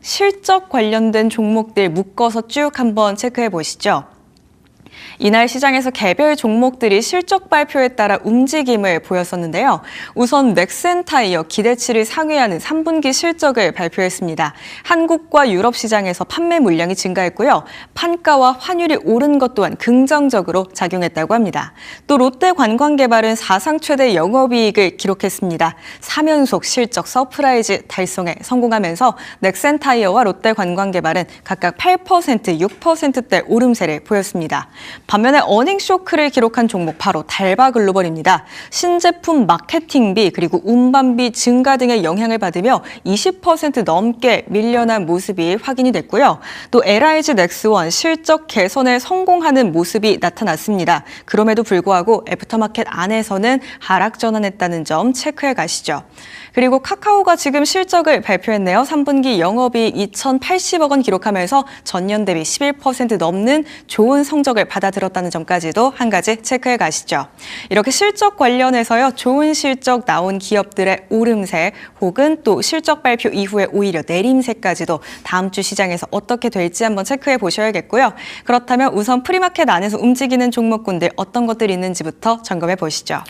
실적 관련된 종목들 묶어서 쭉 한번 체크해 보시죠. 이날 시장에서 개별 종목들이 실적 발표에 따라 움직임을 보였었는데요. 우선 넥센타 이어 기대치를 상회하는 3분기 실적을 발표했습니다. 한국과 유럽 시장에서 판매 물량이 증가했고요. 판가와 환율이 오른 것 또한 긍정적으로 작용했다고 합니다. 또 롯데 관광개발은 사상 최대 영업이익을 기록했습니다. 3연속 실적 서프라이즈 달성에 성공하면서 넥센타이어와 롯데 관광개발은 각각 8%, 6%대 오름세를 보였습니다. 반면에 어닝 쇼크를 기록한 종목 바로 달바 글로벌입니다. 신제품 마케팅비 그리고 운반비 증가 등의 영향을 받으며 20% 넘게 밀려난 모습이 확인이 됐고요. 또 LIG 넥스원 실적 개선에 성공하는 모습이 나타났습니다. 그럼에도 불구하고 애프터마켓 안에서는 하락 전환했다는 점 체크해 가시죠. 그리고 카카오가 지금 실적을 발표했네요. 3분기 영업이익 2,080억 원 기록하면서 전년 대비 11% 넘는 좋은 성적을 받아들었다는 점까지도 한 가지 체크해 가시죠. 이렇게 실적 관련해서요. 좋은 실적 나온 기업들의 오름세 혹은 또 실적 발표 이후에 오히려 내림세까지도 다음 주 시장에서 어떻게 될지 한번 체크해 보셔야겠고요. 그렇다면 우선 프리마켓 안에서 움직이는 종목군들 어떤 것들이 있는지부터 점검해 보시죠.